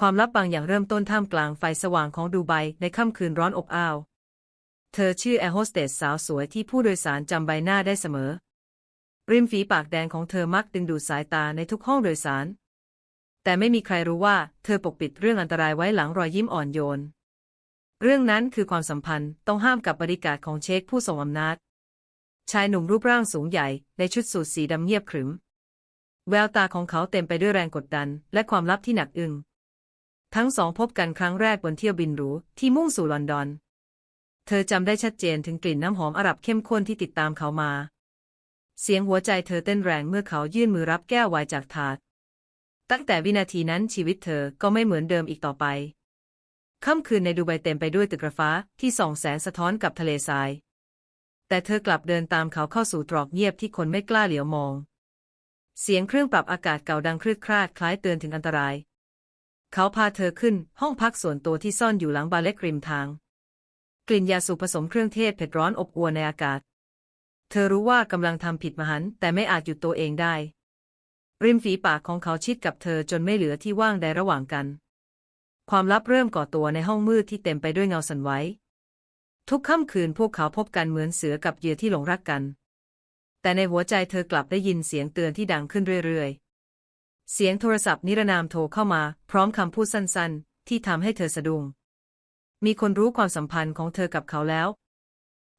ความลับบางอย่างเริ่มต้นท่ามกลางไฟสว่างของดูไบในค่ำคืนร้อนอบอ้าว เธอชื่อแอร์โฮสเตสสาวสวยที่ผู้โดยสารจำใบหน้าได้เสมอ ริมฝีปากแดงของเธอมักดึงดูดสายตาในทุกห้องโดยสาร แต่ไม่มีใครรู้ว่าเธอปกปิดเรื่องอันตรายไว้หลังรอยยิ้มอ่อนโยน เรื่องนั้นคือความสัมพันธ์ต้องห้ามกับบริการของเชคผู้ทรงอำนาจ ชายหนุ่มรูปร่างสูงใหญ่ในชุดสูทสีดำเงียบขรึม แววตาของเขาเต็มไปด้วยแรงกดดันและความลับที่หนักอึ้ง ทั้งสองพบกันครั้งแรกบนเที่ยวบินหรูที่มุ่งสู่ลอนดอน เธอจำได้ชัดเจนถึงกลิ่นน้ำหอมอาหรับเข้มข้นที่ติดตามเขามา เสียงหัวใจเธอเต้นแรงเมื่อเขายื่นมือรับแก้วไวน์จากถาด ตั้งแต่วินาทีนั้นชีวิตเธอก็ไม่เหมือนเดิมอีกต่อไป ค่ำคืนในดูไบเต็มไปด้วยตึกระฟ้าที่ส่องแสงสะท้อนกับทะเลทราย แต่เธอกลับเดินตามเขาเข้าสู่ตรอกเงียบที่คนไม่กล้าเหลียวมอง เสียงเครื่องปรับอากาศเก่าดังครืดคราดคล้ายเตือนถึงอันตราย เขาพาเธอขึ้นห้องพักส่วนตัวที่ซ่อนอยู่หลังบาร์เล็กริมทาง กลิ่นยาสูบผสมเครื่องเทศเผ็ดร้อนอบอวลในอากาศ เธอรู้ว่ากำลังทำผิดมหันต์แต่ไม่อาจหยุดตัวเองได้ ริมฝีปากของเขาชิดกับเธอจนไม่เหลือที่ว่างใดระหว่างกัน ความลับเริ่มก่อตัวในห้องมืดที่เต็มไปด้วยเงาสันไหวทุกค่ำคืนพวกเขาพบกันเหมือนเสือกับเหยื่อที่หลงรักกัน แต่ในหัวใจเธอกลับได้ยินเสียงเตือนที่ดังขึ้นเรื่อยๆ เสียงโทรศัพท์นิรนามโทรเข้ามา พร้อมคำพูดสั้นๆ ที่ทำให้เธอสะดุ้ง มีคนรู้ความสัมพันธ์ของเธอกับเขาแล้ว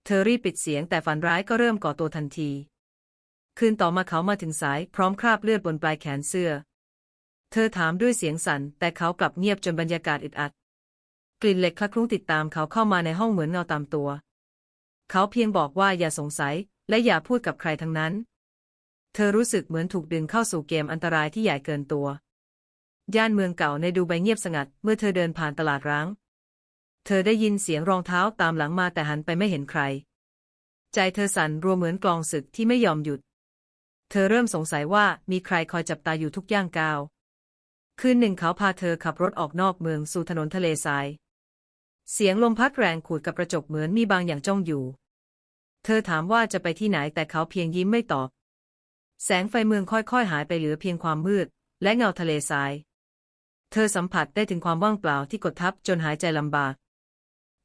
เธอรีบปิดเสียงแต่ฝันร้ายก็เริ่มก่อตัวทันที คืนต่อมาเขามาถึงสาย พร้อมคราบเลือดบนปลายแขนเสื้อ เธอถามด้วยเสียงสั่น แต่เขากลับเงียบจนบรรยากาศอึดอัด กลิ่นเหล็กคละคลุ้งติดตามเขาเข้ามาในห้องเหมือนเงาตามตัว เขาเพียงบอกว่าอย่าสงสัยและอย่าพูดกับใครทั้งนั้น เธอรู้สึกเหมือนถูกดึงเข้าสู่เกมอันตรายที่ใหญ่เกินตัว ย่านเมืองเก่าในดูไบเงียบสงัด เมื่อเธอเดินผ่านตลาดร้าง เธอได้ยินเสียงรองเท้าตามหลังมาแต่หันไปไม่เห็นใคร ใจเธอสั่นรัวเหมือนกลองศึกที่ไม่ยอมหยุด เธอเริ่มสงสัยว่ามีใครคอยจับตาอยู่ทุกย่างก้าว คืนหนึ่งเขาพาเธอขับรถออกนอกเมืองสู่ถนนทะเลทราย เสียงลมพัดแรงขูดกับกระจกเหมือนมีบางอย่างจ้องอยู่ เธอถามว่าจะไปที่ไหนแต่เขาเพียงยิ้มไม่ตอบ แสงไฟเมืองค่อยๆ หายไปเหลือเพียงความมืด และเงาทะเลทราย เธอสัมผัสได้ถึงความว่างเปล่าที่กดทับจนหายใจลำบาก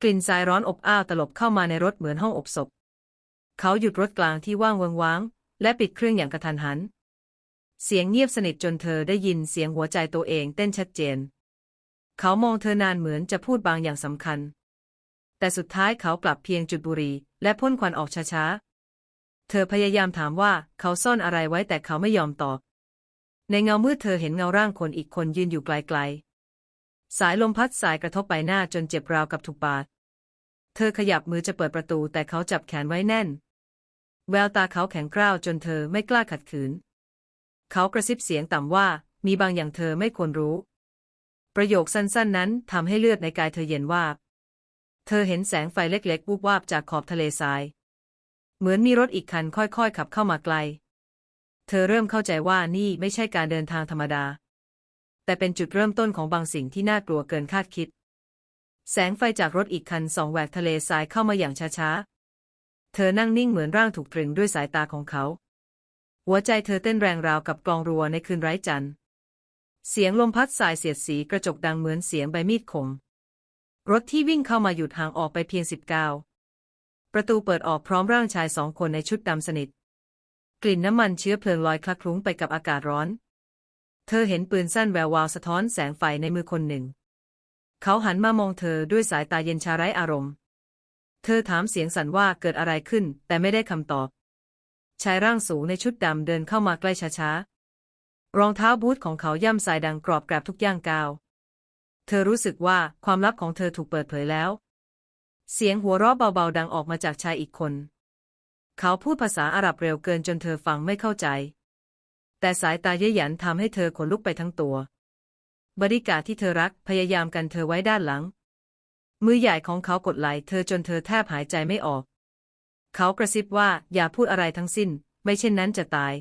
กลิ่นทรายร้อนอบอ้าวตลบเข้ามาในรถเหมือนห้องอบศพ เขาหยุดรถกลางที่ว่างเวงว้าง และปิดเครื่องอย่างกระทันหัน เสียงเงียบสนิทจนเธอได้ยินเสียงหัวใจตัวเองเต้นชัดเจน เขามองเธอนานเหมือนจะพูดบางอย่างสำคัญ แต่สุดท้ายเขากลับเพียงจุดบุหรี่และพ่นควันออกช้าๆ เธอพยายามถามว่าเขาซ่อนอะไรไว้แต่เขาไม่ยอมตอบ ในเงามืดเธอเห็นเงาร่างคนอีกคนยืนอยู่ไกลๆ สายลมพัดสายกระทบใบหน้าจนเจ็บราวกับถูกบาด เธอขยับมือจะเปิดประตูแต่เขาจับแขนไว้แน่น แววตาเขาแข็งกร้าวจนเธอไม่กล้าขัดขืน เขากระซิบเสียงต่ำว่ามีบางอย่างเธอไม่ควรรู้ ประโยคสั้นๆ นั้นทำให้เลือดในกายเธอเย็นวาบ เธอเห็นแสงไฟเล็กๆ วูบวาบจากขอบทะเลทราย เหมือนมีรถอีกคันค่อยๆ ขับเข้ามาไกล เธอเริ่มเข้าใจว่านี่ไม่ใช่การเดินทางธรรมดา แต่เป็นจุดเริ่มต้นของบางสิ่งที่น่ากลัวเกินคาดคิด แสงไฟจากรถอีกคันส่องแหวกทะเลทรายเข้ามาอย่างช้าๆ เธอนั่งนิ่งเหมือนร่างถูกตรึงด้วยสายตาของเขา หัวใจเธอเต้นแรงราวกับกลองรัวในคืนไร้จันทร์ เสียงลมพัดสายเสียดสีกระจกดังเหมือนเสียงใบมีดคม รถที่วิ่งเข้ามาหยุดห่างออกไปเพียงสิบก้าว ประตูเปิดออกพร้อมร่างชายสองคนในชุดดำสนิท กลิ่นน้ำมันเชื้อเพลิงลอยคลักคลุ้งไปกับอากาศร้อน เธอเห็นปืนสั้นแวววาวสะท้อนแสงไฟในมือคนหนึ่ง เขาหันมามองเธอด้วยสายตาเย็นชาไร้อารมณ์ เธอถามเสียงสั่นว่าเกิดอะไรขึ้น แต่ไม่ได้คำตอบ ชายร่างสูงในชุดดำเดินเข้ามาใกล้ช้าๆ รองเท้าบูทของเขาย่ำสายดังกรอบแกรบทุกย่างก้าว เธอรู้สึกว่าความลับของเธอถูกเปิดเผยแล้ว เสียงหัวเราะเบาๆดังออกมาจากชายอีกคน เขาพูดภาษาอาหรับเร็วเกินจนเธอฟังไม่เข้าใจ แต่สายตาเย้ยหยันทำให้เธอขนลุกไปทั้งตัว บริการที่เธอรักพยายามกันเธอไว้ด้านหลัง มือใหญ่ของเขากดไหล่เธอจนเธอแทบหายใจไม่ออก เขากระซิบว่าอย่าพูดอะไรทั้งสิ้น ไม่เช่นนั้นจะตาย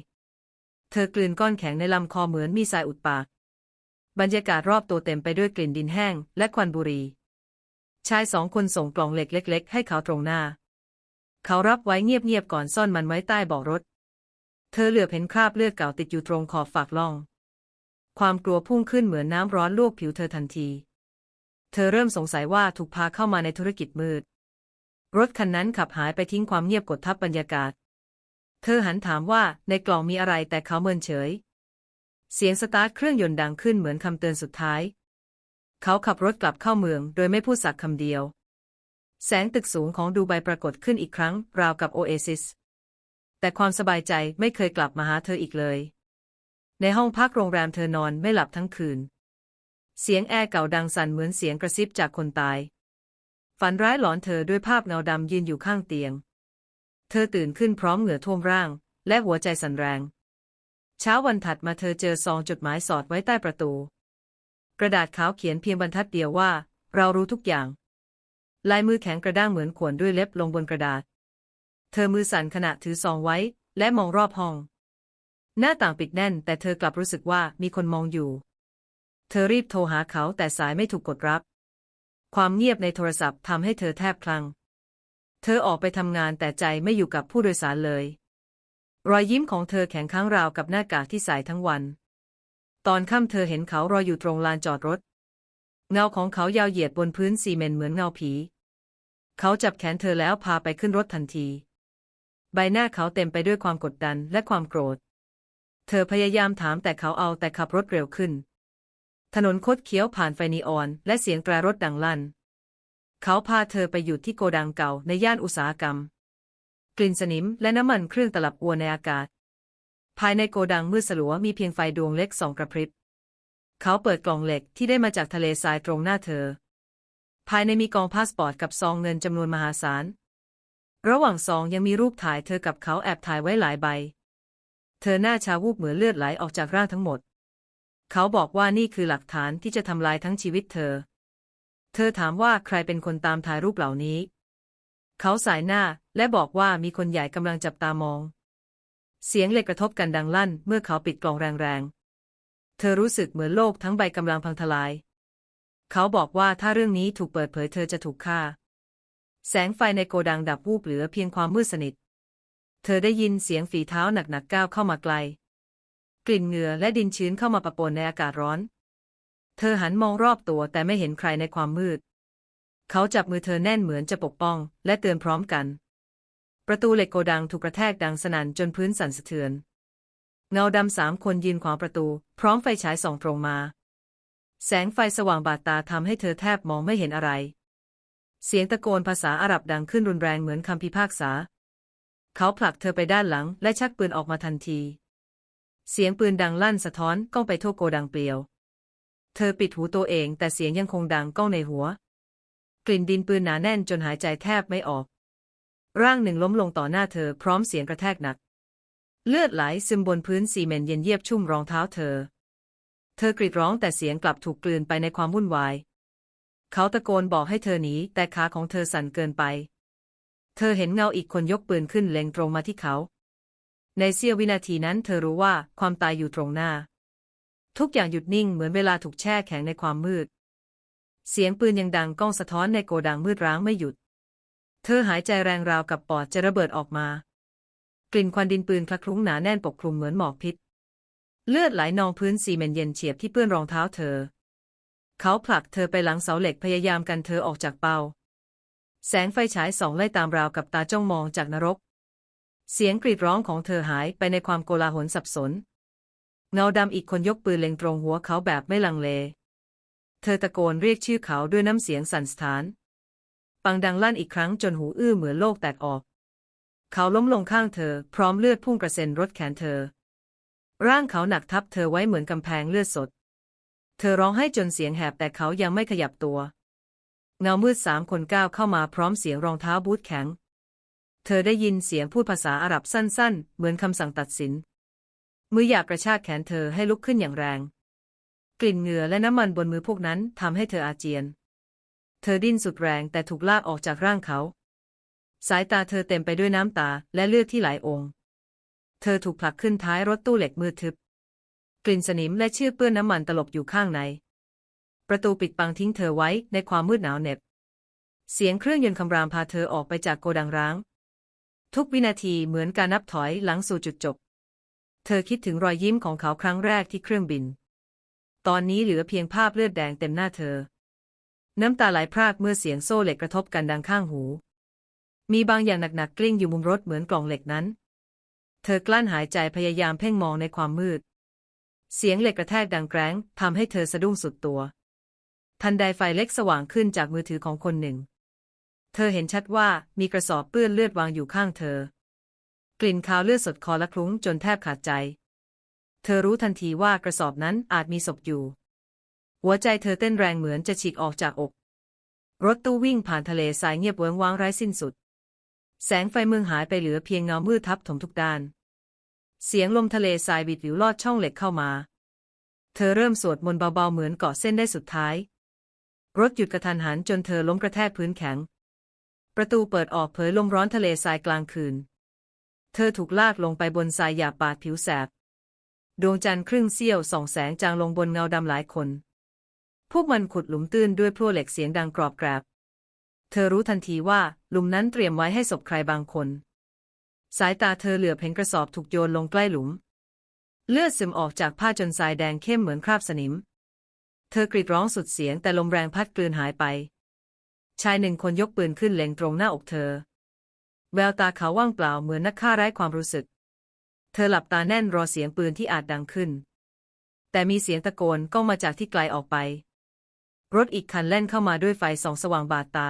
เธอกลืนก้อนแข็งในลำคอเหมือนมีทรายอุดปาก บรรยากาศรอบตัวเต็มไปด้วยกลิ่นดินแห้งและควันบุหรี่ ชายสองคนส่งกล่องเหล็กเล็ก ๆ ให้เขาตรงหน้า เขารับไว้เงียบๆก่อนซ่อนมันไว้ใต้เบาะรถ เธอเหลือบเห็นคราบเลือดเก่าติดอยู่ตรงขอบฝากล่องคความกลัวพุ่งขึ้นเหมือนน้ำร้อนลวกผิวเธอทันที เธอเริ่มสงสัยว่าถูกพาเข้ามาในธุรกิจมืด รถคันนั้นขับหายไปทิ้งความเงียบกดทับบรรยากาศ เธอหันถามว่าในกล่องมีอะไรแต่เขาเมินเฉย เสียงสตาร์ทเครื่องยนต์ดังขึ้นเหมือนคำเตือนสุดท้าย เขาขับรถกลับเข้าเมืองโดยไม่พูดสักคำเดียว แสงตึกสูงของดูไบปรากฏขึ้นอีกครั้ง ราวกับโอเอซิส แต่ความสบายใจไม่เคยกลับมาหาเธออีกเลย ในห้องพักโรงแรมเธอนอนไม่หลับทั้งคืน เสียงแอร์เก่าดังสั่นเหมือนเสียงกระซิบจากคนตาย ฝันร้ายหลอนเธอด้วยภาพเงาดำยืนอยู่ข้างเตียง เธอตื่นขึ้นพร้อมเหงื่อท่วมร่าง และหัวใจสั่นแรง เช้าวันถัดมาเธอเจอซองจดหมายสอดไว้ใต้ประตู กระดาษขาวเขียนเพียงบรรทัดเดียวว่า เรารู้ทุกอย่าง ลายมือแข็งกระด้างเหมือนขวนด้วยเล็บลงบนกระดาษ เธอมือสั่นขณะถือซองไว้ และมองรอบห้อง หน้าต่างปิดแน่น แต่เธอกลับรู้สึกว่ามีคนมองอยู่ เธอรีบโทรหาเขาแต่สายไม่ถูกกดรับ ความเงียบในโทรศัพท์ทำให้เธอแทบคลั่ง เธอออกไปทำงานแต่ใจไม่อยู่กับผู้โดยสารเลย รอยยิ้มของเธอแข็งค้างราวกับหน้ากากที่ใส่ทั้งวัน ตอนค่ำเธอเห็นเขารออยู่ตรงลานจอดรถ เงาของเขายาวเหยียดบนพื้นซีเมนต์เหมือนเงาผี เขาจับแขนเธอแล้วพาไปขึ้นรถทันที ใบหน้าเขาเต็มไปด้วยความกดดันและความโกรธ เธอพยายามถามแต่เขาเอาแต่ขับรถเร็วขึ้น ถนนคดเคี้ยวผ่านไฟนีออนและเสียงแตรรถดังลั่น เขาพาเธอไปหยุดที่โกดังเก่าในย่านอุตสาหกรรม กลิ่นสนิมและน้ำมันเครื่องตลับอวนในอากาศ ภายในโกดังมืดสลัวมีเพียงไฟดวงเล็กสองกระพริบ เขาเปิดกล่องเหล็กที่ได้มาจากทะเลทรายตรงหน้าเธอ ภายในมีกองพาสปอร์ตกับซองเงินจำนวนมหาศาล ระหว่างซองยังมีรูปถ่ายเธอกับเขาแอบถ่ายไว้หลายใบ เธอหน้าชาวูบเหมือนเลือดไหลออกจากร่างทั้งหมด เขาบอกว่านี่คือหลักฐานที่จะทำลายทั้งชีวิตเธอ เธอถามว่าใครเป็นคนตามถ่ายรูปเหล่านี้ เขาสายหน้าและบอกว่ามีคนใหญ่กำลังจับตามอง เสียงเหล็กกระทบกันดังลั่น เมื่อเขาปิดกล่องแรงๆ เธอรู้สึกเหมือนโลกทั้งใบกำลังพังทลาย เขาบอกว่าถ้าเรื่องนี้ถูกเปิดเผยเธอจะถูกฆ่า แสงไฟในโกดังดับวูบเหลือเพียงความมืดสนิท เธอได้ยินเสียงฝีเท้าหนักๆก้าวเข้ามาไกล กลิ่นเหงื่อและดินชื้นเข้ามาปะปนในอากาศร้อน เธอหันมองรอบตัวแต่ไม่เห็นใครในความมืด เขาจับมือเธอแน่นเหมือนจะปกป้อง และเตือนพร้อมกัน ประตูเหล็กโกดังถูกกระแทกดังสนั่นจนพื้นสั่นสะเทือน เงาดำสามคนยืนขวางประตู พร้อมไฟฉายส่องตรงมา แสงไฟสว่างบาดตาทำให้เธอแทบมองไม่เห็นอะไร เสียงตะโกนภาษาอาหรับดังขึ้นรุนแรงเหมือนคำพิพากษา เขาผลักเธอไปด้านหลังและชักปืนออกมาทันที เสียงปืนดังลั่นสะท้อนก้องไปทั่วโกดังเปลี่ยว เธอปิดหูตัวเองแต่เสียงยังคงดังก้องในหัว กลิ่นดินปืนหนาแน่นจนหายใจแทบไม่ออก ร่างหนึ่งล้มลงต่อหน้าเธอพร้อมเสียงกระแทกหนัก เลือดไหลซึมบนพื้นซีเมนต์เย็นเยียบชุ่มรองเท้าเธอ เธอกรีดร้องแต่เสียงกลับถูกกลืนไปในความวุ่นวาย เขาตะโกนบอกให้เธอหนีแต่ขาของเธอสั่นเกินไป เธอเห็นเงาอีกคนยกปืนขึ้นเล็งตรงมาที่เขา ในเสี้ยววินาทีนั้นเธอรู้ว่าความตายอยู่ตรงหน้า ทุกอย่างหยุดนิ่งเหมือนเวลาถูกแช่แข็งในความมืด เสียงปืนยังดังก้องสะท้อนในโกดังมืดร้างไม่หยุด เธอหายใจแรงราวกับปอดจะระเบิดออกมา กลิ่นควันดินปืนคละคลุ้งหนาแน่นปกคลุมเหมือนหมอกพิษ เลือดไหลนองพื้นซีเมนต์เย็นเฉียบที่เปื้อนรองเท้าเธอ เขาผลักเธอไปหลังเสาเหล็กพยายามกันเธอออกจากเป้า แสงไฟฉายส่องไล่ตามราวกับตาจ้องมองจากนรก เสียงกรีดร้องของเธอหายไปในความโกลาหลสับสน เงาดำอีกคนยกปืนเล็งตรงหัวเขาแบบไม่ลังเล เธอตะโกนเรียกชื่อเขาด้วยน้ำเสียงสั่นสะท้าน ปังดังลั่นอีกครั้งจนหูอื้อเหมือนโลกแตกออก เขาล้มลงข้างเธอ พร้อมเลือดพุ่งกระเซ็นรถแขนเธอ ร่างเขาหนักทับเธอไว้เหมือนกำแพงเลือดสด เธอร้องให้จนเสียงแหบแต่เขายังไม่ขยับตัว เงามืดสามคนก้าวเข้ามาพร้อมเสียงรองเท้าบูทแข็ง เธอได้ยินเสียงพูดภาษาอาหรับสั้นๆ เหมือนคำสั่งตัดสิน มืออยากกระชากแขนเธอให้ลุกขึ้นอย่างแรง กลิ่นเหงื่อและน้ำมันบนมือพวกนั้นทำให้เธออาเจียน เธอดิ้นสุดแรงแต่ถูกลากออกจากร่างเขา สายตาเธอเต็มไปด้วยน้ำตาและเลือดที่ไหลองค์ เธอถูกผลักขึ้นท้ายรถตู้เหล็กมืดทึบ กลิ่นสนิมและเชือกเปื้อนน้ำมันตลบอยู่ข้างใน ประตูปิดบังทิ้งเธอไว้ในความมืดหนาวเหน็บ เสียงเครื่องยนต์คำรามพาเธอออกไปจากโกดังร้าง ทุกวินาทีเหมือนการนับถอยหลังสู่จุดจบ เธอคิดถึงรอยยิ้มของเขาครั้งแรกที่เครื่องบิน ตอนนี้เหลือเพียงภาพเลือดแดงเต็มหน้าเธอ น้ำตาไหลพรากเมื่อเสียงโซ่เหล็กกระทบกันดังข้างหู มีบางอย่างหนักๆกลิ้งอยู่มุมรถเหมือนกล่องเหล็กนั้น เธอกลั้นหายใจพยายามเพ่งมองในความมืด เสียงเหล็กกระแทกดังแกร้งทำให้เธอสะดุ้งสุดตัว ทันใดไฟเล็กสว่างขึ้นจากมือถือของคนหนึ่ง เธอเห็นชัดว่ามีกระสอบเปื้อนเลือดวางอยู่ข้างเธอ กลิ่นคาวเลือดสดคอละคลุ้งจนแทบขาดใจ เธอรู้ทันทีว่ากระสอบนั้นอาจมีศพอยู่ หัวใจเธอเต้นแรงเหมือนจะฉีกออกจากอก รถตู้วิ่งผ่านทะเลทรายเงียบเวิงว้างไร้สิ้นสุด แสงไฟเมืองหายไปเหลือเพียงเงามืดทับถมทุกด้าน เสียงลมทะเลทรายบิดวิวลอดช่องเหล็กเข้ามา เธอเริ่มสวดมนต์เบาๆเหมือนเกาะเส้นได้สุดท้าย รถหยุดกระทันหันจนเธอล้มกระแทกพื้นแข็ง ประตูเปิดออกเผยลมร้อนทะเลทรายกลางคืน เธอถูกลากลงไปบนทรายหยาบปาดผิวแสบ ดวงจันทร์ครึ่งเสี้ยวส่องแสงจางลงบนเงาดำหลายคน พวกมันขุดหลุมตื้นด้วยพลั่วเหล็กเสียงดังกรอบแกรบ เธอรู้ทันทีว่าหลุมนั้นเตรียมไว้ให้ศพใครบางคน สายตาเธอเหลือเห็นกระสอบถูกโยนลงใกล้หลุม เลือดซึมออกจากผ้าจนทรายแดงเข้มเหมือนคราบสนิม เธอกรีดร้องสุดเสียงแต่ลมแรงพัดกลืนหายไป ชายหนึ่งคนยกปืนขึ้นเล็งตรงหน้าอกเธอ แววตาเขาว่างเปล่าเหมือนนักฆ่าไร้ความรู้สึก เธอหลับตาแน่นรอเสียงปืนที่อาจดังขึ้น แต่มีเสียงตะโกนก้องมาจากที่ไกลออกไป รถอีกคันแล่นเข้ามาด้วยไฟส่องสว่างบาดตา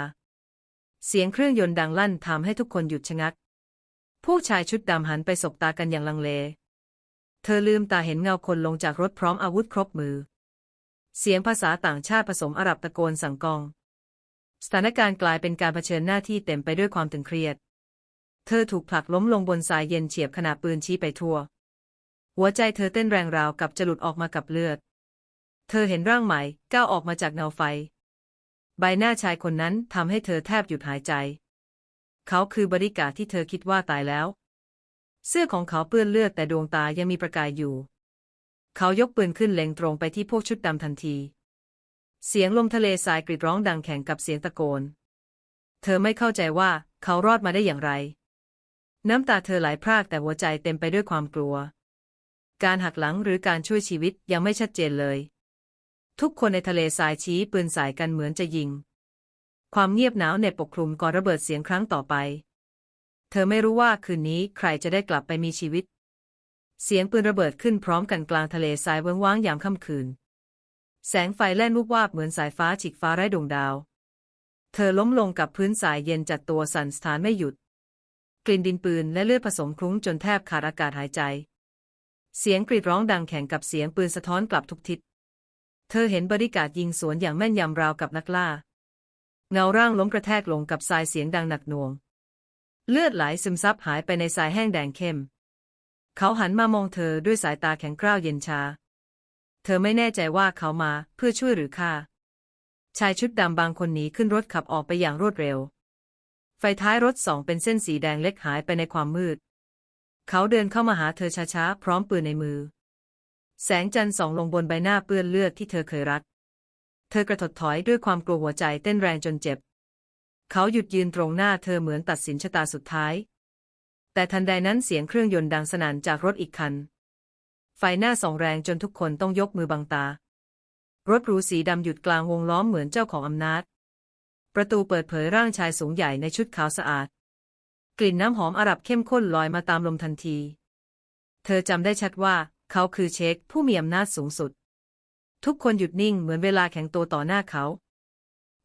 เสียงเครื่องยนต์ดังลั่นทำให้ทุกคนหยุดชะงัก ผู้ชายชุดดำหันไปสบตากันอย่างลังเล เธอลืมตาเห็นเงาคนลงจากรถพร้อมอาวุธครบมือ เสียงภาษาต่างชาติผสมอาหรับตะโกนสั่งกอง สถานการณ์กลายเป็นการเผชิญหน้าที่เต็มไปด้วยความตึงเครียด เธอถูกผลักล้มลงบนทรายเย็นเฉียบขณะปืนชี้ไปทั่ว หัวใจเธอเต้นแรงราวกับจะหลุดออกมากับเลือด เธอเห็นร่างใหม่ก้าวออกมาจากเงาไฟ ใบหน้าชายคนนั้นทำให้เธอแทบหยุดหายใจ เขาคือบริกาที่เธอคิดว่าตายแล้ว เสื้อของเขาเปื้อนเลือดแต่ดวงตายังมีประกายอยู่ เขายกปืนขึ้นเล็งตรงไปที่พวกชุดดำทันที เสียงลมทะเลทรายกรีดร้องดังแข่งกับเสียงตะโกน เธอไม่เข้าใจว่าเขารอดมาได้อย่างไร น้ำตาเธอไหลพรากแต่หัวใจเต็มไปด้วยความกลัว การหักหลังหรือการช่วยชีวิตยังไม่ชัดเจนเลย ทุกคนในทะเลทรายชี้ปืนใส่กันเหมือนจะยิง ความเงียบหนาวเหน็บปกคลุมก่อนระเบิดเสียงครั้งต่อไป เธอไม่รู้ว่าคืนนี้ใครจะได้กลับไปมีชีวิต เสียงปืนระเบิดขึ้นพร้อมกันกลางทะเลทรายเวิ้งว้างยามค่ำคืน แสงไฟแล่นวุบวาบเหมือนสายฟ้าฉีกฟ้าไร้ดวงดาว เธอล้มลงกับพื้นสายเย็นจัดตัวสั่นสถานไม่หยุด กลิ่นดินปืนและเลือดผสมคลุ้งจนแทบขาดอากาศหายใจ เสียงกรีดร้องดังแข่งกับเสียงปืนสะท้อนกลับทุกทิศ เธอเห็นบริการยิงสวนอย่างแม่นยำราวกับนักล่า เงาร่างล้มกระแทกลงกับทรายเสียงดังหนักหน่วง เลือดไหลซึมซับหายไปในทรายแห้งแดงเข้ม เขาหันมามองเธอด้วยสายตาแข็งกร้าวเย็นชา เธอไม่แน่ใจว่าเขามาเพื่อช่วยหรือฆ่า ชายชุดดำบางคนหนีขึ้นรถขับออกไปอย่างรวดเร็ว ไฟท้ายรถสองเป็นเส้นสีแดงเล็กหายไปในความมืด เขาเดินเข้ามาหาเธอช้าๆพร้อมปืนในมือ แสงจันทร์ส่องลงบนใบหน้าเปื้อนเลือดที่เธอเคยรัก เธอกระถดถอยด้วยความกลัวหัวใจเต้นแรงจนเจ็บ เขาหยุดยืนตรงหน้าเธอเหมือนตัดสินชะตาสุดท้าย แต่ทันใดนั้นเสียงเครื่องยนต์ดังสนั่นจากรถอีกคัน ไฟหน้าส่องแรงจนทุกคนต้องยกมือบังตา รถหรูสีดำหยุดกลางวงล้อมเหมือนเจ้าของอำนาจ ประตูเปิดเผยร่างชายสูงใหญ่ในชุดขาวสะอาด กลิ่นน้ำหอมอาหรับเข้มข้นลอยมาตามลมทันที เธอจำได้ชัดว่า เขาคือเชคผู้มีอำนาจสูงสุด ทุกคนหยุดนิ่งเหมือนเวลาแข็งตัวต่อหน้าเขา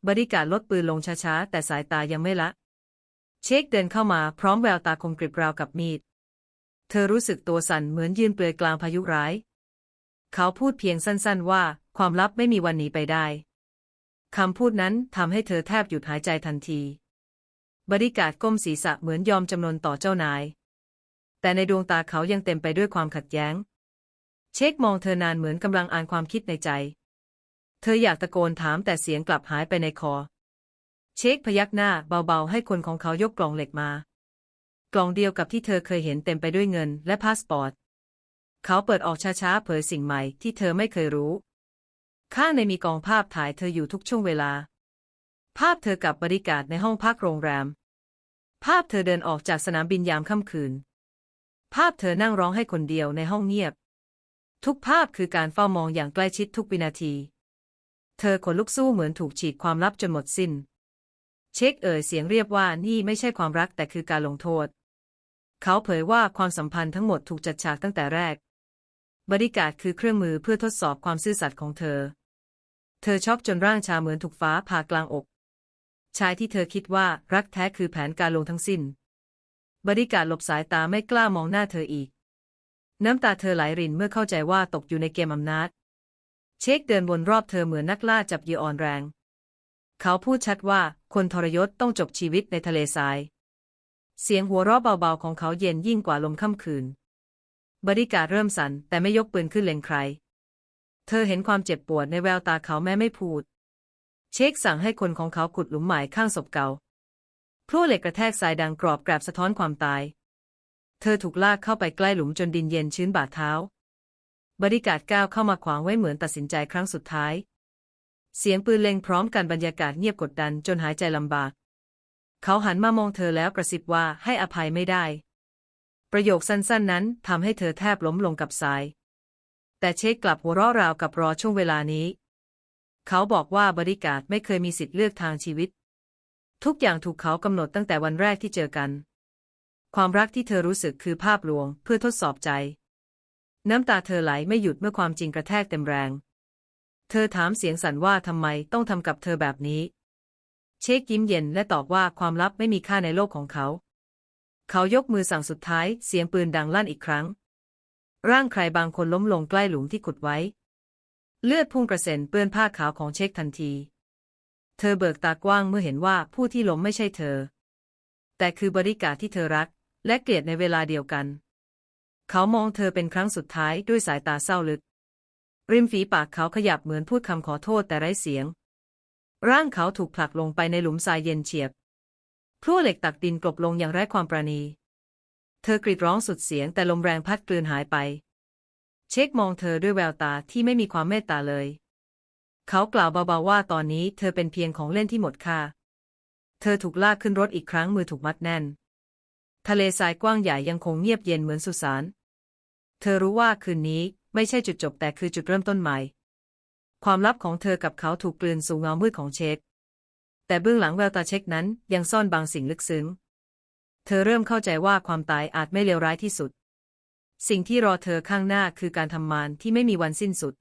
บริการลดปืนลงช้าๆ แต่สายตายังไม่ละ เชคเดินเข้ามาพร้อมแววตาคมกริบราวกับมีด เธอรู้สึกตัวสั่นเหมือนยืนเปลือยกลางพายุร้าย เขาพูดเพียงสั้นๆว่าความลับไม่มีวันหนีไปได้ คำพูดนั้นทำให้เธอแทบหยุดหายใจทันที บริการก้มศีรษะเหมือนยอมจำนนต่อเจ้านาย แต่ในดวงตาเขายังเต็มไปด้วยความขัดแย้ง เชคมองเธอนานเหมือนกำลังอ่านความคิดในใจ เธออยากตะโกนถามแต่เสียงกลับหายไปในคอ เชคพยักหน้าเบาๆ ให้คนของเขายกกล่องเหล็กมา กล่องเดียวกับที่เธอเคยเห็นเต็มไปด้วยเงินและพาสปอร์ต เขาเปิดออกช้าๆ เผยสิ่งใหม่ที่เธอไม่เคยรู้ ข้างในมีกองภาพถ่ายเธออยู่ทุกช่วงเวลา ภาพเธอกับบริการในห้องพักโรงแรม ภาพเธอเดินออกจากสนามบินยามค่ำคืน ภาพเธอนั่งร้องให้คนเดียวในห้องเงียบ ทุกภาพคือการเฝ้ามองอย่างใกล้ชิดทุกวินาที เธอขนลุกสู้เหมือนถูกฉีดความลับจนหมดสิ้น เช็คเอ่ยเสียงเรียบว่านี่ไม่ใช่ความรักแต่คือการลงโทษ เขาเผยว่าความสัมพันธ์ทั้งหมดถูกจัดฉากตั้งแต่แรก บริการคือเครื่องมือเพื่อทดสอบความซื่อสัตย์ของเธอ เธอช็อกจนร่างชาเหมือนถูกฟ้าผ่ากลางอก ชายที่เธอคิดว่ารักแท้คือแผนการลงทั้งสิ้น บริการหลบสายตาไม่กล้ามองหน้าเธออีก น้ำตาเธอไหลรินเมื่อเข้าใจว่าตกอยู่ในเกมอำนาจ เช็คเดินวนรอบเธอเหมือนนักล่าจับเหยื่ออ่อนแรง เขาพูดชัดว่าคนทรยศต้องจบชีวิตในทะเลทราย เสียงหัวเราะเบาๆของเขาเย็นยิ่งกว่าลมค่ำคืน บริการเริ่มสั่นแต่ไม่ยกปืนขึ้นเล็งใคร เธอเห็นความเจ็บปวดในแววตาเขาแม้ไม่พูด เช็คสั่งให้คนของเขาขุดหลุมหมายข้างศพเก่าพลั่วเหล็กกระแทกทรายดังกรอบแกรบสะท้อนความตาย เธอถูกลากเข้าไปใกล้หลุมจนดินเย็นชื้นบาดเท้า บริการก้าวเข้ามาขวางไว้เหมือนตัดสินใจครั้งสุดท้าย เสียงปืนเล็งพร้อมกันบรรยากาศเงียบกดดันจนหายใจลำบาก เขาหันมามองเธอแล้วกระซิบว่าให้อภัยไม่ได้ ประโยคสั้นๆ นั้นทำให้เธอแทบล้มลงกับทราย แต่เช็คกลับหัวเราะราวกับรอช่วงเวลานี้ เขาบอกว่าบริการไม่เคยมีสิทธิ์เลือกทางชีวิต ทุกอย่างถูกเขากำหนดตั้งแต่วันแรกที่เจอกัน ความรักที่เธอรู้สึกคือภาพลวงเพื่อทดสอบใจ น้ำตาเธอไหลไม่หยุดเมื่อความจริงกระแทกเต็มแรง เธอถามเสียงสั่นว่าทำไมต้องทำกับเธอแบบนี้ เชคยิ้มเย็นและตอบว่าความลับไม่มีค่าในโลกของเขา เขายกมือสั่งสุดท้ายเสียงปืนดังลั่นอีกครั้ง ร่างใครบางคนล้มลงใกล้หลุมที่ขุดไว้ เลือดพุ่งกระเซ็นเปื้อนผ้าขาวของเชคทันที เธอเบิกตากว้างเมื่อเห็นว่าผู้ที่ล้มไม่ใช่เธอ แต่คือบริการที่เธอรัก และเกลียดในเวลาเดียวกัน เขามองเธอเป็นครั้งสุดท้ายด้วยสายตาเศร้าลึก ริมฝีปากเขาขยับเหมือนพูดคำขอโทษแต่ไร้เสียง ร่างเขาถูกผลักลงไปในหลุมทรายเย็นเฉียบพลั่วเหล็กตักดินกลบลงอย่างไร้ความประณี เธอกรีดร้องสุดเสียงแต่ลมแรงพัดกลืนหายไป เช็คมองเธอด้วยแววตาที่ไม่มีความเมตตาเลย เขากล่าวเบาๆว่าตอนนี้เธอเป็นเพียงของเล่นที่หมดค่า เธอถูกลากขึ้นรถอีกครั้งมือถูกมัดแน่น ทะเลทรายกว้างใหญ่ยังคงเงียบเย็นเหมือนสุสาน เธอรู้ว่าคืนนี้ไม่ใช่จุดจบแต่คือจุดเริ่มต้นใหม่ ความลับของเธอกับเขาถูกกลืนสู่เงามืดของเช็คแต่เบื้องหลังแววตาเช็คนั้นยังซ่อนบางสิ่งลึกซึ้ง เธอเริ่มเข้าใจว่าความตายอาจไม่เลวร้ายที่สุด สิ่งที่รอเธอข้างหน้าคือการทำมานที่ไม่มีวันสิ้นสุด